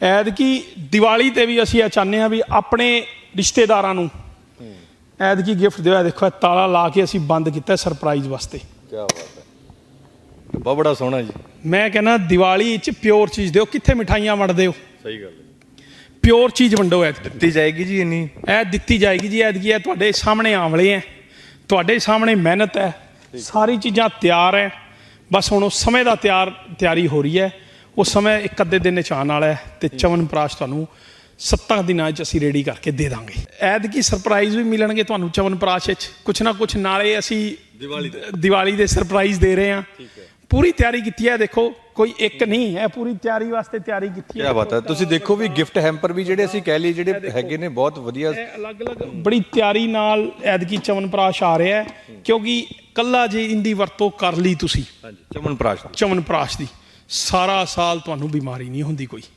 ਐਤਕੀ ਦੀਵਾਲੀ ਤੇ ਵੀ ਅਸੀਂ ਇਹ ਚਾਹੁੰਦੇ ਆ ਵੀ ਆਪਣੇ ਰਿਸ਼ਤੇਦਾਰਾਂ ਨੂੰ ਐਤਕੀ ਗਿਫਟ ਦਿਓ। ਇਹ ਦੇਖੋ ਇਹ ਤਾਲਾ ਲਾ ਕੇ ਅਸੀਂ ਬੰਦ ਕੀਤਾ ਸਰਪ੍ਰਾਈਜ਼ ਵਾਸਤੇ। ਕੀ ਬਾਤ ਹੈ। ਡੱਬਾ ਬੜਾ ਸੋਹਣਾ ਜੀ। ਮੈਂ ਕਹਿੰਦਾ ਦੀਵਾਲੀ 'ਚ ਪਿਓਰ ਚੀਜ਼ ਦਿਓ। ਕਿੱਥੇ ਮਿਠਾਈਆਂ ਵੰਡਦੇ ਹੋ? ਸਹੀ ਗੱਲ ਹੈ। ਪਿਓਰ ਚੀਜ਼ ਵੰਡੋ ਐ ਦਿੱਤੀ ਜਾਏਗੀ ਜੀ ਇੰਨੀ। ਇਹ ਦਿੱਤੀ ਜਾਏਗੀ ਜੀ ਐਤਕੀ। ਇਹ ਤੁਹਾਡੇ ਸਾਹਮਣੇ ਆਵਲੇ ਹੈ ਤੁਹਾਡੇ ਸਾਹਮਣੇ ਮਿਹਨਤ ਹੈ ਸਾਰੀ ਚੀਜ਼ਾਂ ਤਿਆਰ ਹੈ ਬਸ ਹੁਣ ਉਸ ਸਮੇਂ ਦਾ ਤਿਆਰ ਤਿਆਰੀ ਹੋ ਰਹੀ ਹੈ ਉਹ ਸਮੇਂ ਇੱਕ ਅੱਧੇ ਦਿਨ ਚ ਆਉਣ ਵਾਲਾ ਤੇ ਚਵਨ ਪ੍ਰਾਸ਼ ਤੁਹਾਨੂੰ ਸੱਤਾਂ ਦਿਨਾਂ 'ਚ ਅਸੀਂ ਰੈਡੀ ਕਰਕੇ ਦੇ ਦਾਂਗੇ। ਐਤਕੀ ਸਰਪ੍ਰਾਈਜ਼ ਵੀ ਮਿਲਣਗੇ ਤੁਹਾਨੂੰ ਚਵਨ ਪ੍ਰਾਸ਼ ਵਿੱਚ। ਕੁਛ ਨਾ ਕੁਛ ਨਾਲੇ ਅਸੀਂ ਦੀਵਾਲੀ ਦੀਵਾਲੀ ਦੇ ਸਰਪ੍ਰਾਈਜ਼ ਦੇ ਰਹੇ ਹਾਂ। ਪੂਰੀ ਤਿਆਰੀ ਕੀਤੀ ਹੈ ਦੇਖੋ ਕੋਈ ਇੱਕ ਨਹੀਂ ਹੈ ਪੂਰੀ ਤਿਆਰੀ ਵਾਸਤੇ ਤਿਆਰੀ ਕੀਤੀ ਹੈ। ਕੀ ਬਾਤ ਹੈ। ਤੁਸੀਂ ਦੇਖੋ ਵੀ ਗਿਫਟ ਹੈਂਪਰ ਵੀ ਜਿਹੜੇ ਅਸੀਂ ਕਹਿ ਲਈ ਜਿਹੜੇ ਹੈਗੇ ਨੇ ਬਹੁਤ ਵਧੀਆ ਅਲੱਗ-ਅਲੱਗ ਬੜੀ ਤਿਆਰੀ ਨਾਲ ਐਦਕੀ ਚਵਨਪ੍ਰਾਸ਼ ਆ ਰਿਹਾ ਹੈ ਕਿਉਂਕਿ ਕੱਲਾ ਜੇ ਇੰਦੀ ਵਰਤੋਂ ਕਰ ਲਈ ਤੁਸੀਂ। ਹਾਂਜੀ ਚਮਨ ਪ੍ਰਾਸ਼ ਚਵਨਪ੍ਰਾਸ਼ ਦੀ। ਸਾਰਾ ਸਾਲ ਤੁਹਾਨੂੰ ਬਿਮਾਰੀ ਨਹੀਂ ਹੁੰਦੀ ਕੋਈ।